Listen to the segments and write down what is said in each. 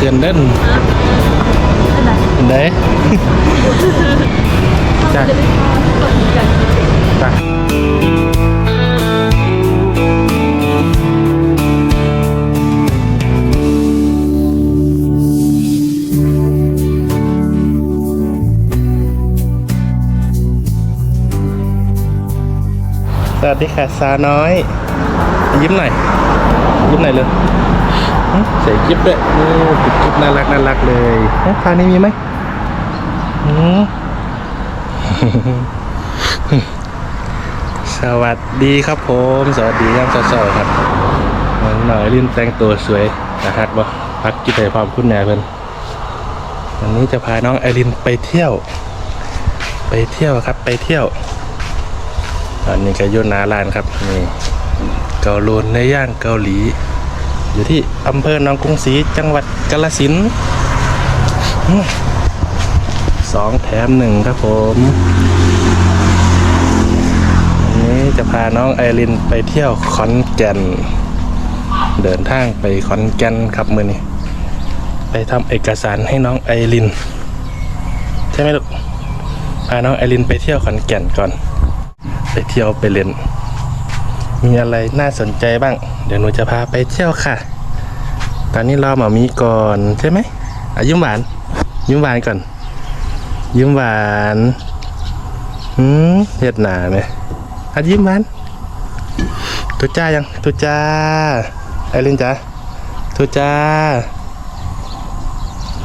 ขื่อนเด่นเด้จ้ะไปสวัสดีค่ะสาน้อย ยิ้มหน่อย ยิ้มหน่อยเลย ใส่กิ๊บด้วยโอ้ปิดกิ๊บน่ารักน่ารักเลยเอ๊ะทางนี้มีไหมอืมสวัสดีครับผม สวัสดีย่ามเช้าๆครับน้องหน่อยลินแต่งตัวสวยนะครับบ่พักกิจใจความคุณแม่เพิ่นวันนี้จะพาน้องไอรินไปเที่ยว ไปเที่ยวครับ ไปเที่ยวตอนนี้ก็อยุ่หนาลานครับนี่เกาลูนในย่างเกาหลี อยู่ที่อำเภอหนองกรุงศรีจังหวัดกาฬสินสองแถมหนึ่งครับผมวันนี้จะพาน้องไอรินไปเที่ยวขอนแก่น เดินทางไปขอนแก่นครับมือนี้ไปทำเอกสารให้น้องไอริน ใช่ไหมลูกพาน้องไอรินไปเที่ยวขอนแก่นก่อน ไปเที่ยวไปเล่น มีอะไรน่าสนใจบ้าง เดี๋ยวหนูจะพาไปเที่ยวค่ะ ตอนนี้รอหมามีก่อนใช่ไหมอะยิ้มหวาน ยิ้มหวานก่อน ยิ้มหวานหืมเห็ดหนาไหมอัดยิ้มมันตุจ้ายังตุจ้าไอรินจ้าตุจ้า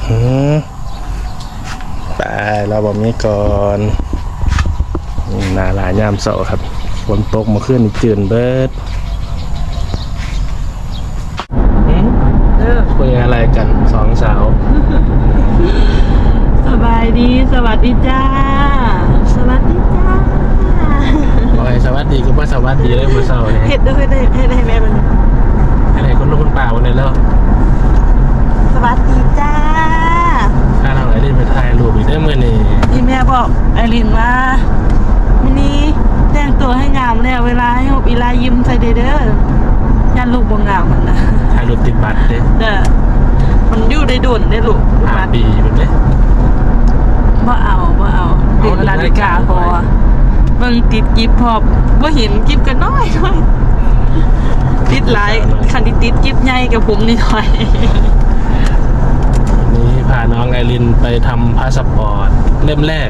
หืมไปเราบอกมีก่อนนี่นาลายามเสาครับ ฝนตกมาขึ้นนี่จืนเบิดหืมเออคุยอะไรกันสองสาว สบายดี สวัสดีจ้า สวัสดีจ้าบอยสวัสดีก็ว่าสวัสดีเลยมือเสาร์เห็เนี่ยดด้วยได้ให้ได้แม่มันอะไรคนลูกคนป่าวันไหนแล้วสวัสดีจ้าถ้าเราไอรินไปถ่ายรูปอีกได้เมื่อนี่ที่แม่บอกไอรินว่าวันนี้ แต่งตัวให้งามแล้วเวลาให้หบอีลายิ้มใส่เด้อเด้อย่านลูกบ่งามมันนะถ่ายรูปติดบัตรเด้เด้อมันอยู่ได้ดุนได้ลูกลูกห้ามาปีแบบนี้บ่เอาบ่เอาติดนาฬิกาพอเบิ่งติดกิฟพอบบ่เห็นกิฟกันน้อยน้อยติดหลายคันที่ติดกิฟใหญ่กับผมนี่หน่อยวันนี้พาน้องไอรินไปทำพาสปอร์ตเล่มแรก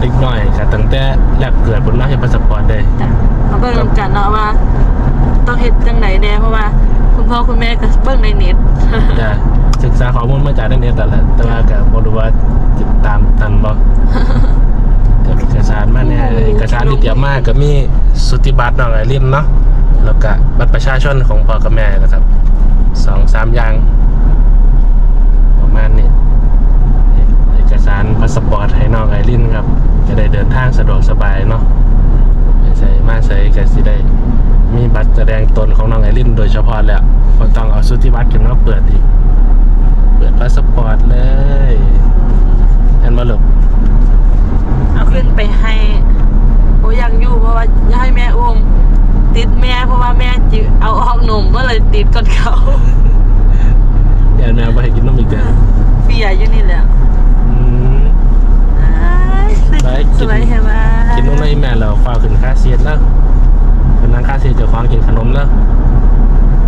เล็กน้อยค่ะตั้งแต่แรกเกิดบนน้องเห็นพาสปอร์ตเลยจ้ะมาเบิ่งนำกันเนาะว่า ต้องเฮ็ดจังไหนแน่เพราะว่า คุณพ่อคุณแม่ก็เบิ่งในเน็ตจะศึกษาข้อมูลมาจากในเน็ตแต่นแหละแต่ว่าก็บ่รู้ว่าติดตามทันบ่เดี๋ยวเอกสารมาเนี่ยเอกสารที่เตรียมมาก็มีสุติบัตรน้องไอรินเนาะแล้วก็บัตรประชาชนของพ่อกับแม่นะครับสองสามอย่างประมาณนี้เอกสารพาสปอร์ตให้น้องไอรินครับจะได้เดินทางสะดวกสบายเนาะไปใส่มาใส่ก็สิได้ มีบัตรแสดงตนของน้องไอรินโดยเฉพาะแล้วก็ต้องเอาสุติบัตรขึ้นมาเปิดอีก เปิดพาสปอร์ตเลยเห็นมาลูกเอาขึ้นไปให้โอ้ยังอยู่เพราะว่าอยากให้แม่อุ้มติดแม่เพราะว่าแม่จิเอาออกหนุ่มก็เลยติดก่อนเขาเดี๋ยวแมวไปให้กินนมอีกเดือนเปียอยู่นี่แหละ อืม อ้าย ไปกิน สวยใช่ไหมกินนมให้แม่เราฟ้าวขึ้นค่าเสียดแล้วเป็นนั่งค่าเสียดเจะคว้าของกินขนมแล้ว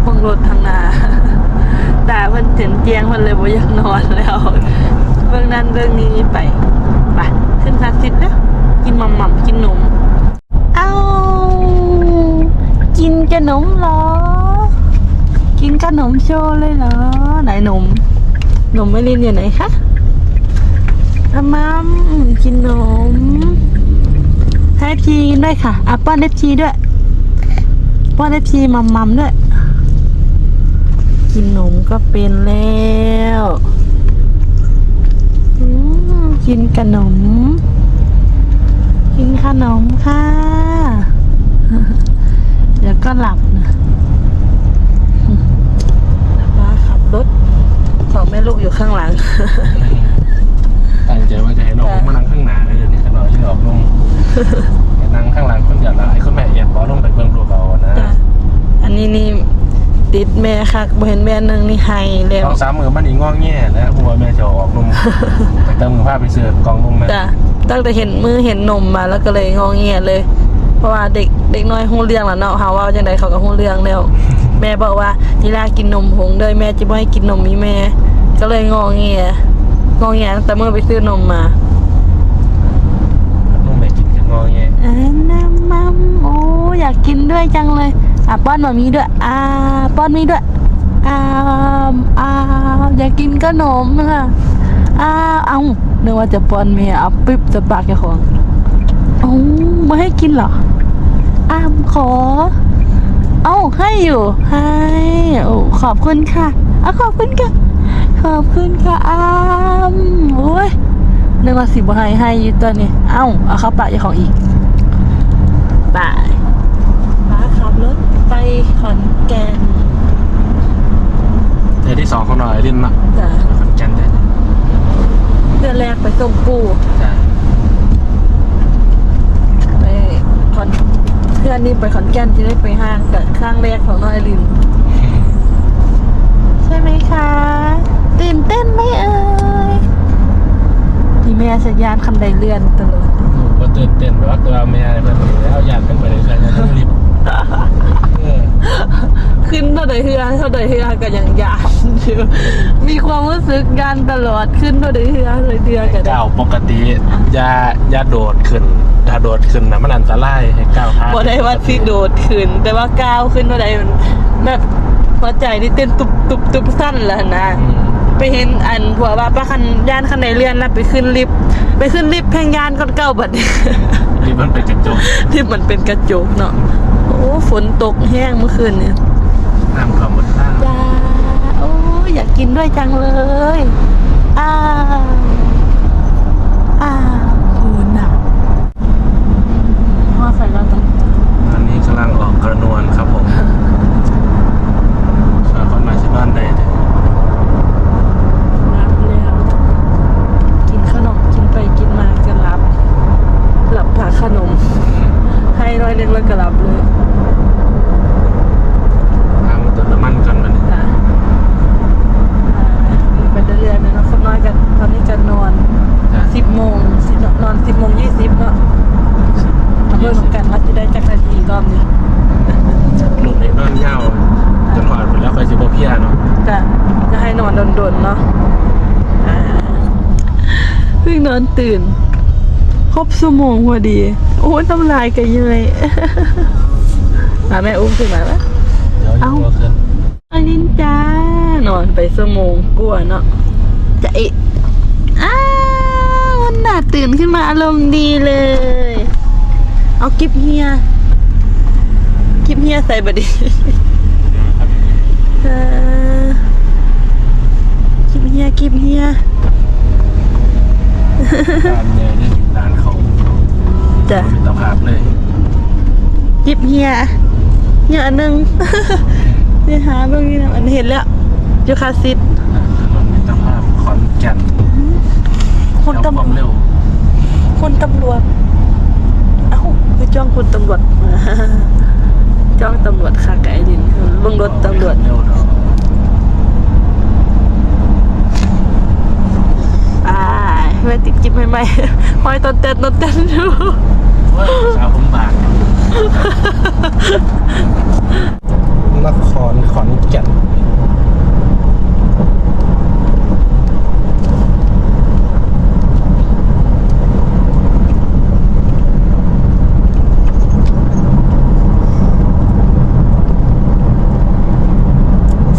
พงรถทางหนาแต่เพิ่นถึงเตียงเพิ่นเลยบ่อยากนอนแล้วเบื้องนั้นเบื้องนี้ไปไปขึ้นคลาสสิกนะกินหม่ำๆกินนมเอากินขนมเหรอ กินขนมโชว์เลยเหรอไหนนมนมไม่ลินอยู่ไหนคะ อามัมกินนมให้พีกินด้วยค่ะอะป้อนเอฟชีด้วย ป้อนเอฟชีมัมมัมด้วย กินนมก็เป็นแล้วกินขนม กินขนมค่ะ เดี๋ยวก็หลับนะป้าขับรถสองแม่ลูกอยู่ข้างหลัง ตั้งใจว่าจะให้น้องมานั่งข้างหน้าเลยเดี๋ยวนี้ขนมที่ออกลงให้นั่งข้างหลังคนเดียวละไอ้คนแม่เอียดบอลงไปเบิ่งดูเรานะจ้ะอันนี้นี่เดติดแม่คักบ่เห็นแม่นึงนี่ให้แล้วสองสามมือมันอีงอแง่แล้วหัวแม่จะออกนมแต่เติมมือผ้าไปเสือกกองนมแม่จ้ะตั้งแต่เห็นมือเห็นนมมาแล้วก็เลยงองเงียเลย เพราะว่าเด็กเด็กน้อยหูเรื่องแล้วเนาะเฮาว่าจังไดเขาก็หูเรื่องแล้ว แม่บอกว่าทีลากินนมหงเด้อแม่จะบ่ให้กินนมมีแม่ ก็เลยงองเงีย งองเงียตั้งแต่เมื่อไปซื้อนมมานมแม่กินจะงอแง่อ่าน้ำมัมโอ้อยากกินด้วยจังเลยอะป้อนมามีด้วยอ่าป้อนมีด้วยอ่าอ่าอยากกินขนมอะอ่าเอานึกว่าจะป้อนเมียเอาปิ๊บจะปากแกของเอ้าไม่ให้กินเหรออามขอ เอ้าให้อยู่ให้โอ้ขอบคุณค่ะอะขอบคุณค่ะ ขอบคุณค่ะอามโอ้ยนึกว่าสิบให้ให้อยู่ตัวนี้ เอ้า เอาเข้าปากเจ้าของอีกบายป้าขับรถไปขอนแก่นเธอที่สองของหน่อยรินมาจ้ะขอนแก่นได้เลยเดือนแรกไปส่งปู่จ้ะไปขอนเพื่อนนี่ไปขอนแก่นที่ได้ไปห้างกับข้างแรกของน้องไอรินใช่ไหมคะ ตื่นเต้นไหมเอ่ยนี่แม่สัญญาณคันใดเลื่อนตลอดก็ตื่นเต้นแบบว่าตัวแม่อะไรแบบนี้แล้วอยากขึ้นไปเลยกันต้องรีบเออขึ้นเท่าใดเฮือเท่าใดเฮือก็ยังยานอยู่มีความรู้สึกยานตลอดขึ้นเท่าใดเฮือเท่าใดเฮือก็ได้ก้าวปกติอย่าอย่าโดดขึ้นถ้าโดดขึ้นนะมันอันตรายให้ก้าวพลาดบ่ได้ว่าสิโดดขึ้น แต่ว่าก้าวขึ้นเท่าใดมันแบบหัวใจนี่เต้นตุบตุบตุบสั้นแล้วนะอืม ไปเห็นอันผัวว่าป้าคันย่านคันใดเลื่อนแล้วไปขึ้นลิฟต์ไปขึ้นลิฟต์แพงย่านก้อนเก้าบัดนี้รีบมันเป็นกระจกที่มันเป็นกระจกเนาะโอ้ฝนตกแห้งเมื่อคืนเนี่ยน้ำความบนล่างจ้าโอ้ยอยากกินด้วยจังเลยอ้าวอ้าวคูหนักว่าใส่เราต้อง อันนี้กำลังออกกระนวลครับผมสาวคนมาที่บ้านได้เลย รับแล้ว กินขนมกินไปกินมาก็รับ หลับผ่าขนม ให้ร้อยเล็กแล้วก็รับเลย ทางมาเติมน้ำมันกันมัน จ้ะอ่าไปเรื่อยๆนะเนาะคนน้อยกันตอนนี้จะนอน จ้ะ สิบโมงสินอนสิบโมงยี่สิบเนาะมาเบิ่งนำกันว่าจะได้จักนาทีรอบนี้ ลูกในนอนยาวจนหอดไปแล้วค่อยสิบ่เพียเนาะ จะจะให้นอนโดนๆเนาะอ่าเพิ่งนอนตื่น คร บชั่วโมงพอดี โอ้ยน้ำลายกันยังไงอะแม่อุ้มขึ้นมาแล้วเดี๋ยวอยู่ก็ขึ้นอันนี้จ้านอนไปชั่วโมงกว่าเนาะจะเอะอ้าววันหนาตื่นขึ้นมาอารมณ์ดีเลย เอากิบเฮียกิบเฮียใส่บดีเออกิบเฮียกิบเฮียร้านเนี่ยได้กินร้านเขา จ้ะเป็นตะภาพเลยกิบเฮียเฮียอันหนึงนี่หาเบิ่งนี่นะอันเห็นแล้วยูคาซิตถนนมิตรภาพขอนแก่นคนแล้วตำความเร็วคนตำรวจเอ้าคือจ้องคนตำรวจจ้องตำรวจค่ะไก่ดินเบิ่งรถตำรวจเร็วเนาะอ่าไม่ติดกิ๊บไม่ไม่ห้อยต้นเต้นต้นเต้นอยู่ว่า สาวผมบากนครขอนแก่น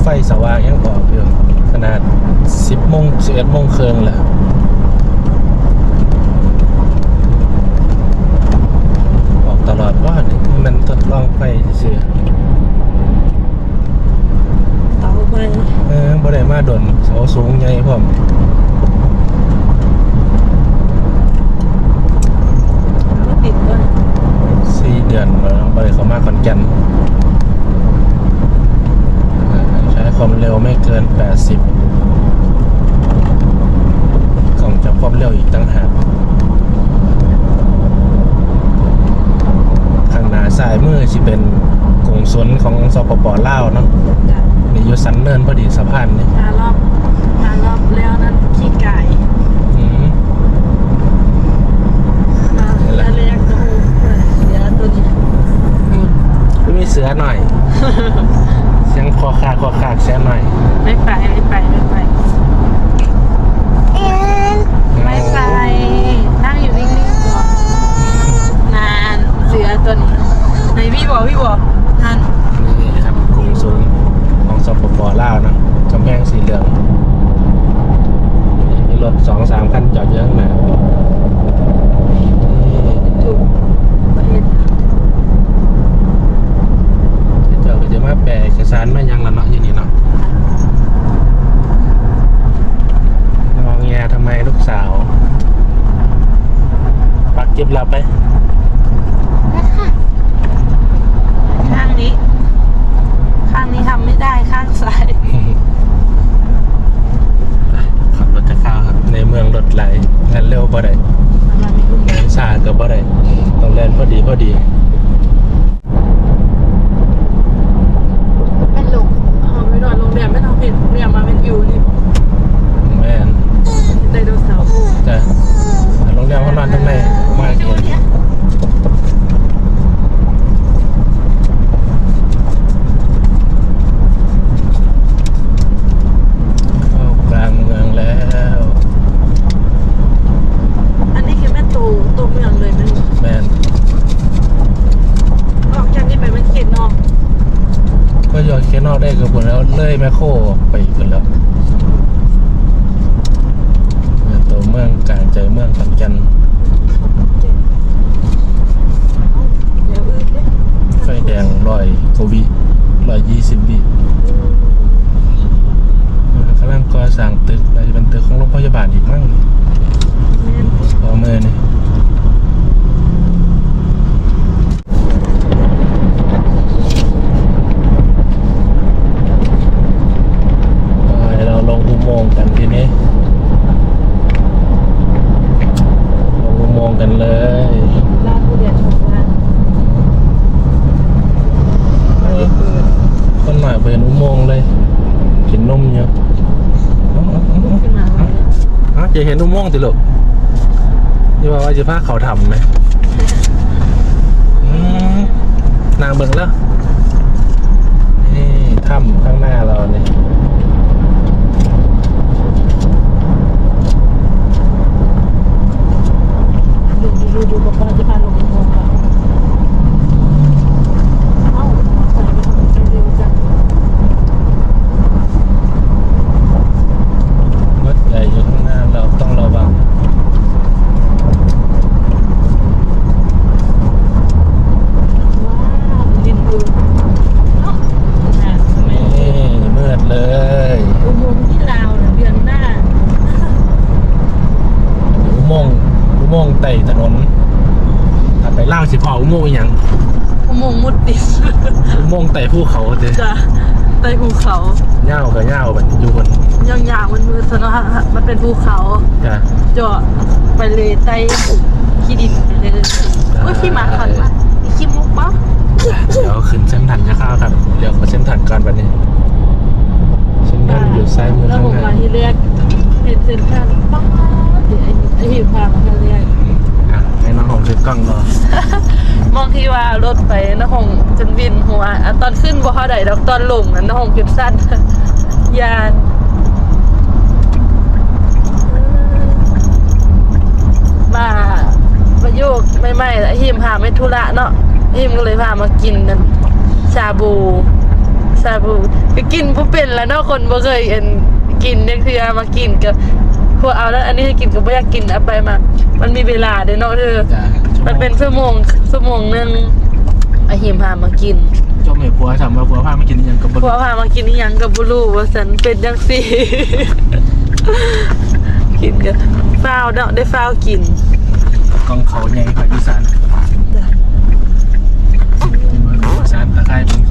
ไฟสว่างยังออกอยู่ขนาด 10โมง11โมงครึ่งแหละ ออกตลอดว่านี่มันทดลองไปเฉย เตาไป ๆเออบ่ได้มาดนเสาสูงใหญ่พร้อม แล้วติดด้วย สี่เดือนแล้วบ่ได้เข้ามาขอนแก่นเออใช้ความเร็วไม่เกิน 80กล่องจับความเร็วอีกตั้งหากข้างหน้าซ้ายมือสิเป็นกงสุนของสปปลาวเนาะ จ้ะ สันเนินพอดีสะพานนี่ มารอบมารอบแล้วนั้นขี้ไก่ อืม มาแล้วเรียกดูเสือตัวนี้ ไม่มีเสือหน่อย เสียงคอคากคอคากเสียหน่อย ไม่ไปไม่ไปไม่ไป ไม่ไป นั่งอยู่นิ่งๆก่อนนานเสือตัวนี้ไหนพี่บอกพี่บอกนั่นนี่ครับกรุงสูงของสปปลาวนะกำแพงสีเหลืองมีรถสองสามคันจอดเยอะข้างหน้านี่ ถูกประเทศ เจ้าก็จะมาแปลเอกสารมายังละเนาะอยู่นี่เนาะงองแงทำไมลูกสาว ปักเก็บหลับไปข้างนี้ ข้างนี้ทำไม่ได้ข้างซ้ายขับรถจะเข้าครับ ในเมืองรถไหลแล่นเร็วบ่ได้มันไม่รู้แล่นช้าก็บ่ได้ต้องแล่นพอดีพอดี เป็นหลงเอาไม่นอนโรงแรมไม่ทำผิดเนี่ยมาเป็นวิวนี่ แม่น ไดโนเสาร์ จ้ะโรงแรมเขานอนตรงไหนมากเกินเข้ากลางเมืองแล้ว อันนี้คือแม่ตูตัวเมืองเลยมัน แม่น ออกจากนี้ไปมันเขตนอก ก็ยอดเคนอกได้กับผลแล้วเลยแมคโครไปอีกคนแล้วเนี่ยตัวเมืองกลางใจเมืองขอนแก่น เดี๋ยวอื่นเด้ ไฟแดงร้อยกว่าวิร้อยยี่สิบวิกำลังก่อสร้างตึกน่าจะเป็นตึกของโรงพยาบาลอีกมั้ง แม่น พอเมื่อนี่ไปเราลงอุโมงค์กันทีนี้ ลงอุโมงค์กันเลย ร้านผู้เรียนชมร้านมาเรียนเปิด คนหน่อยเปิดอุโมงค์เลย กินนมเยอะเอ้าเอ้าเอ้าเอ้า ขึ้นมาว่า เม่วงค์ติลูกยี่ว่าว่าจะพาเขาทำไหมอืมนางเบิ่งแล้ว นี่ถ้ำข้างหน้าเราเนี่ยดูดูดูดูบอกว่าจะพาลงอุโมงค์เราเอ้าใส่ไปทำไมไปเร็วจัง รถใหญ่อยู่ข้างหน้าเราต้องระวัง ว้าวดินดูเอ้าอะ นี่มืดเลย อุโมงค์ที่ลาวเนี่ยเดือนหน้า อุโมงค์อุโมงค์ไต่ถนนถ้าไปเล่าวสิพออุโมงค์อหย่าง อุโมงค์มุดดิน อุโมงค์ไต่ภูเขาเจ้ จ้ะใต้ภูเขา เง่ากับเง่าแบบอยู่บน ยาวๆมันมืดซะเนาะมันเป็นภูเขา จ้ะ เจาะไปเลยใต้ขี้ดินไปเลยโอ้ยขี้หมาขันมาขี้มุกปะ เดี๋ยวขึ้นเส้นทันจะเข้าครับเดี๋ยวมา เส้นทันก่อนวันนี้เส้นทันอยู่ซ้ายมือแล้วข้างผมหน้ามาที่แรกเป็นเซนทรัลป้าเดี๋ยวไอ้ไอ้หิวพามาที่แรกอะให้น้องหงถือกล้องรอมองที่ว่ารถไปน้าหงจนวินหัวอะตอนขึ้นบ่เท่าใดดอกตอนลงนั้นน้าหงจุดสั้นยานมาประโยคไม่ไม่ๆแล้วหิมหาไม่ธุระเนาะหิมก็เลยพามากินนั่นชาบู ชาบูก็กินผู้เป็นแล้วเนาะคนบ่เคยเอ็นกินเนี่ยคือมากินกับพวกเอาแล้วอันนี้ให้กินก็บ่อยากกินเอาไปมา มันมีเวลาเด้เนาะเธอจ้ะมันเป็นชั่วโมงชั่วโมงหนึงอาหิมพามากินเจ้าเมย์ผัวถามว่าผัวพามากินอิหยังกับบพวกพามากินอีหยังกับบ่รู้ว่าฉันเป็นจังซี่กินกันฟ้าวเนาะได้ฟ้าวกินกล้องเขาใหญ่ภาคอีสานอีสานตะไคร้เป็น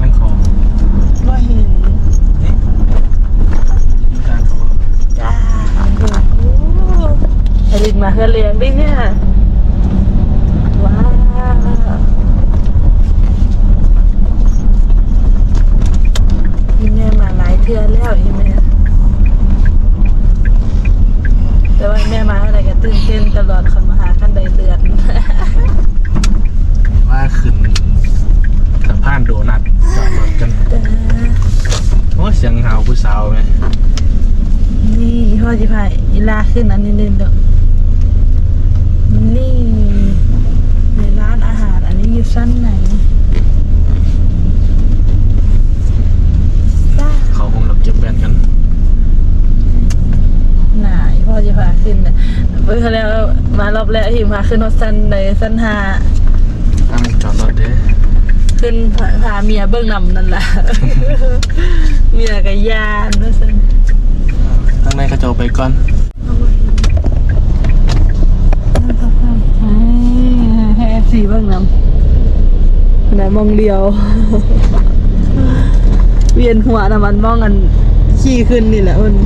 จ้าลินมาเพื่อเลี้ยงดิเนี่ย ว้าวอีแม่มาหลายเทือแล้วอีเม่แต่ว่าแม่มาอะไรก็ตื่นเต้นตลอดคันมาหาท่านใดเดือนว่าขึ้นสะพานโดนัทจอดรถกัน โอ้เสียงเฮาผู้สาวไหม นี่พ่อจิพายอีลาขึ้นอันนี้เด่นเด้อนี่ในร้านอาหารอันนี้อยู่ชั้นไหนซ่าเขาคงรับเก็บแบนกันไหนพ่อจะพาขึ้นเนี่ยเพิ่งแล้วมารอบแรกที่พาขึ้นรถสั้นในสั้นหาตั้งจอดรถเด้ขึ้นพาพาเมียเบื้องนำนั่นแหละเมียกับยานว่าสั้ นข้างในก็จะเอาไปก่อนให้เอฟซีเบื้องนำไหนมองเดียว เวียนหัวนะมันมองกันขี่ขึ้นนี่แหละมันนี่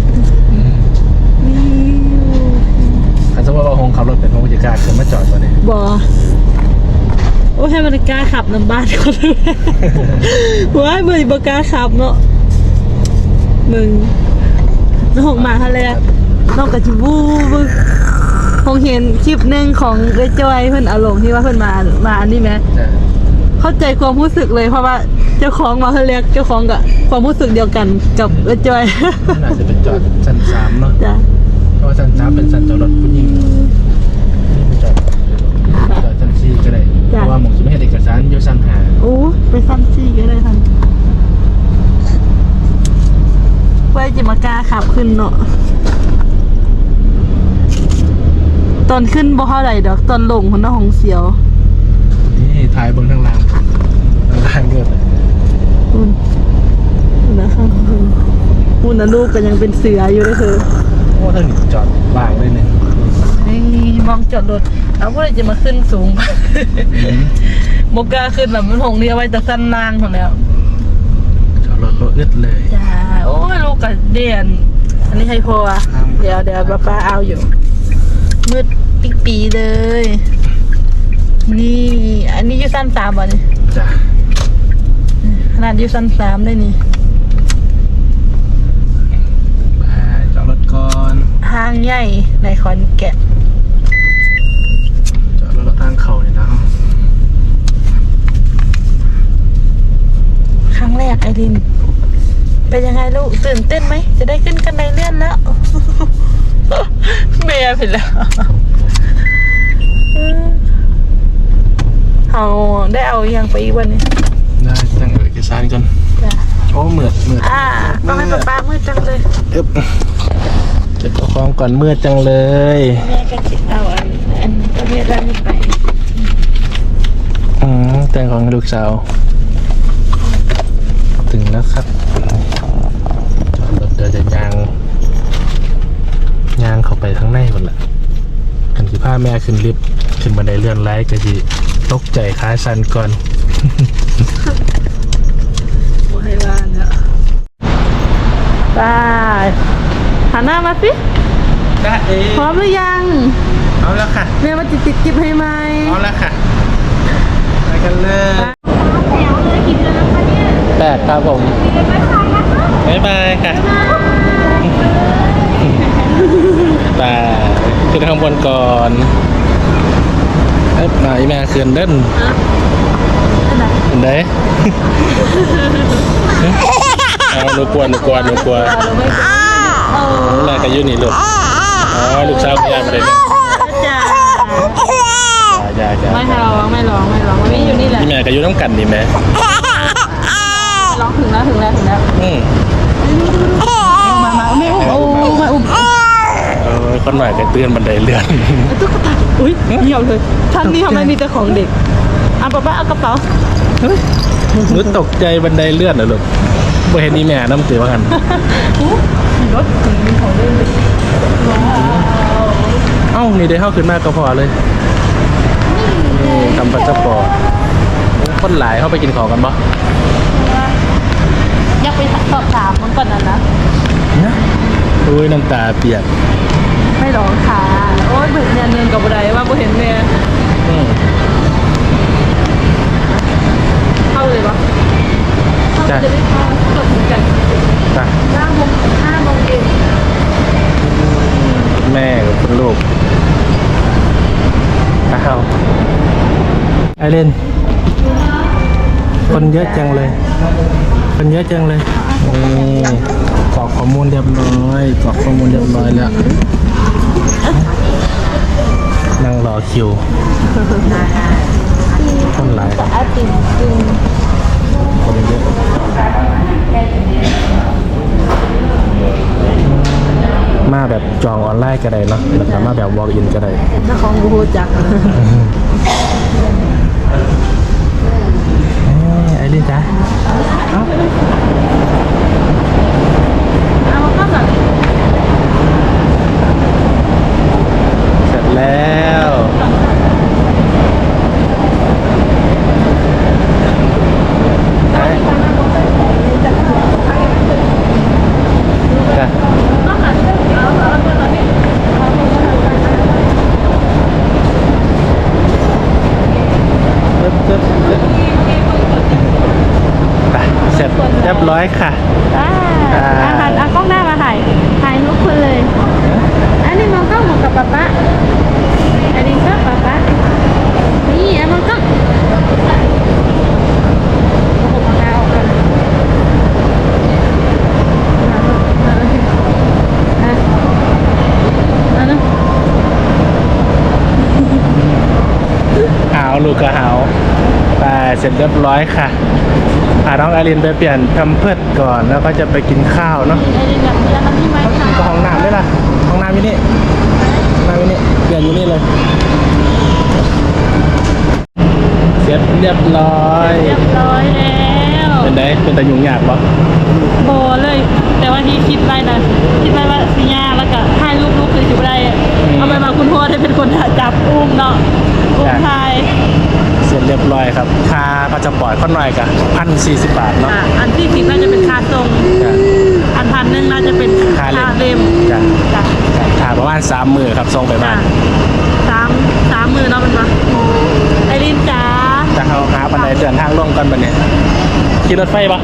ถ้าสมมติว่าคงขับรถเป็นพระผู้จัดการคือมาจอดตัวนี้บอโอ้ให้มันกล้าขับนำบ้านคนเลยว้ายเมื่อบอกล้าขับเนาะมึง น้องมาฮะเลยน้องกะจิบูบึกคงเห็นคลิปหนึ่งของเรจอยเพื่อนอารมณ์ที่ว่าเพื่อนมามาอันนี้ไหมจ้ะเข้าใจความรู้สึกเลยเพราะว่าเจ้าของมาเขาเรียกเจ้าของกับความรู้สึกเดียวกันกับเรจอยน่าจะเป็นจอดชั้นสามเนาะจ้ะเพราะว่าชั้นสามเป็นชั้นจอดรถผู้หญิงไม่จอดจอดชั้นสี่ก็ได้เพราะว่าหมองจะไม่ให้เอกสารอยู่ชั้นห้า โอ้ไปซ้ำซี่ก็ได้ทัน ไว้จะมากล้าขับขึ้นเนาะตอนขึ้นบ่เท่าไหร่ดอกตอนลงคนน้าของเสียวนี่ถ่ายเบิ้งทางล่างทางล่างด้วยอุ่นอุ่นนะข้างบนอุ่นนะลูกก็ยังเป็นเสืออยู่เลยเธอโอ้ทางนี้จอดบางเลยเนี่ยนี่มองจอดรถเอาว่าจะมาขึ้นสูงอืมบกล้าขึ้นแบบมันหงนี่เอาไว้แต่สั้นล่างของแล้วจอด รถรถอึดเลยจ้าโอ้ยลูกกับเดียน อันนี้ให้พ่อเดี๋ยวเดี๋ยวป้าป้าเอาอยู่ มืดปิ๊กปีเลย นี่ อันนี้ยูสั้นสามวันนี้จ้ะขนาดยูสั้นสามได้นี่ไปจอดรถก่อนห้างใหญ่ในขอนแก่นจอดรถแล้วทางเขาเนี่ยนะครั้งแรกไอริน เป็นยังไงลูกตื่นเต้นไหม จะได้ขึ้นกันไดเลื่อนแล้วเมียไปแล้วเออเอาได้เอายังไปอีกวันนี้ได้ตั้งเอกสารก่อนจ้ะโอ้เหมือดเหมือดอ่าต้องให้ป๊าป้ามืดจังเลยอึ๊บเก็บเอาของก่อนมืดจังเลยแม่ก็คิดเอาอันอันก็เรียกด้านนี้ไปอืมแต่งของลูกสาว ถึงแล้วครับจอดรถเดี๋ยวจะยางยางเข้าไปข้างในหมดละกันที่พาแม่ขึ้นลิฟต์ขึ้นบันไดเลื่อนไล่ก็จีตกใจขาสันก่อนบอกให้ว่าเนี่ยไปหันหน้ามาสิได้เอพร้อมหรือยังเอาแล้วค่ะแม่มาติดติดกิบให้ไหมเอาแล้วค่ะไปกันเลยแปดค รับผมบ๊ายบายค่ะไปขึ้นข้างบนก่อนเอ้ยมาอีแม่เขื่อนเด่นอันไหนเห็นได้เอาหนูกลัวหนูกลัวหนูกลัวเราไม่กลัวเออแม่ก็อยุ่นี่ลูกอ๋อลูกสาวก็ยายมาเลยเนี่ยจ้ายายยายไม่ให้ร้องไม่ร้องไม่ร้องไม่อยู่นี่แหละนี่แม่ก็อยู่น้ำกันนี่แม่ร้อง ถึงแล้วถึงแล้วถึงแล้วอืมมามาไม่อุ้มโอ้มาอุ้มเออคนหน่อยก็เตือนบันไดเลื่อนตุ๊กตาอุ้ยเหี่ยวเลยท่านนี้ทำไมมีแต่ของเด็กอะป๊าป้าเอากระเป๋าหนูตกใจบันไดเลื่อนเหรอลูกบ่เห็นนี่แม่น้ำเตือว่ากันรถมีของเล่นเลยว้าวเอ้านี่ได้เข้าขึ้นมากก็พอเลยนี่ทำปัสสปอร์ตคนหลายเข้าไปกินของกันปะอยาก ไปสอบถามมันก่อนนะนะนะอุ้ยน้ำตาเปียกไม่ร้องค่ะ โอ้ยเบิกเนียนเนียนกับบัไดว่าบ่เห็นเนี่ยอืมเข้าเลยปะเข้าจ้ะจะได้เข้าจบกันจ้ะห้าโมงห้าโมงเย็นแม่กับคุณลูกอ้าวไอเลน คนเยอะจังเลย คนเยอะจังเลยนี่กรอกข้อมูลเรียบร้อยกรอกข้อมูลเรียบร้อยแล้วนั่งรอคิวคนหลายครับอาติมกินเยอะมาแบบจองออนไลน์ก็ได้เนาะแล้วก็มาแบบ walk in ก็ได้เจ้าของบูฮูจัก เอาเอาก็แบบเสร็จแล้วไปจ้ะปึ๊บปึ๊บปึ๊บไปเสร็จเรียบร้อยค่ะ อ่าอาหารเอากล้องหน้ามาถ่ายถ่ายทุกคนเลย อันนี้มองกล้องเหมือนกับป๊าป๊าอันนี้ก็ป๊าป๊านี่อันมองกล้องเอาผมเอาออกก่อนมาเลยอะเอาเนอะ หาวลูกกระหาวไปเสร็จเรียบร้อยค่ะารินไปเปลี่ยนแพมเพิร์ดก่อนแล้วก็จะไปกินข้าวเนาะไอ้นี่แบบนี้แล้วมันที่ไม้ค่ะก็ห้องน้ำด้วยล่ะห้องน้ำอยู่นี่ห้องน้ำอยู่นี่เปลี่ยนอยู่นี่เลย เสร็จเรียบร้อยเรียบร้อยแล้วเป็นไงเป็นแต่ยุ่งยากปะโบเลย แต่ว่าที่คิดไว้นะคิดไว้ว่าสิยา แล้วก็ให้ลูกๆคืออยู่ได้เอาไปมาคุณพ่อได้เป็นคนจับอุ้มเนาะอุ้มไทยเสร็จเรียบร้อยครับค่าก็จะปล่อยเขาหน่อยกับพันสี่สิบบาทเนาะอะอันที่สิบน่าจะเป็นค่าทรงจ้ะอันพันหนึงน่าจะเป็นค่าค่าเล่เล่มมจ้ะจ้ะค่าประมาณสามหมื่นครับส่งไปบ้าจ้ะนสามสามหมื่นเนาะมันมาไอรินจ๋าจะเขาหาปันไดเดินทางลงกันบันเนี่ยขี่รถไฟปะ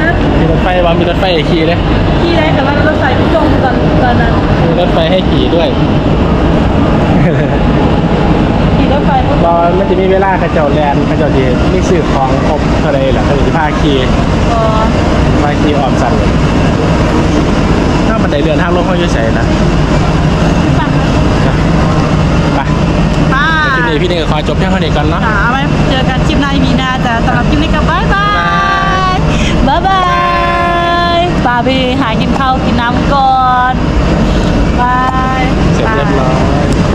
ฮะมีรถไฟปะมีรถไฟให้ขี่เลยที่ได้แต่ว่ารถไฟพี่จงตอนตอนนั้นมีรถไฟให้ขี่ด้วยขี่รถไฟก็รอมันจะมีเวลาเข้าเจ้าแลนด์เข้าเจ้าดีมีสื่อของครบเท่าไรล่ะเขาจะพาขี่พอพาขี่ออมสันเลยถ้าบันไดเดินทางลงเขาอยู่ใส่นะฟังไปป้าคลิปนี้พี่เนยขอจบเพียงเท่านี้ก่อนเนาะจ๋าไว้เจอกันคลิปหน้ามีนาจ้ะสำหรับคลิปนี้ก็บายบาย บ๊ายบายป้าไปหากินข้าวกินน้ำก่อนบายเสร็จเรียบร้อย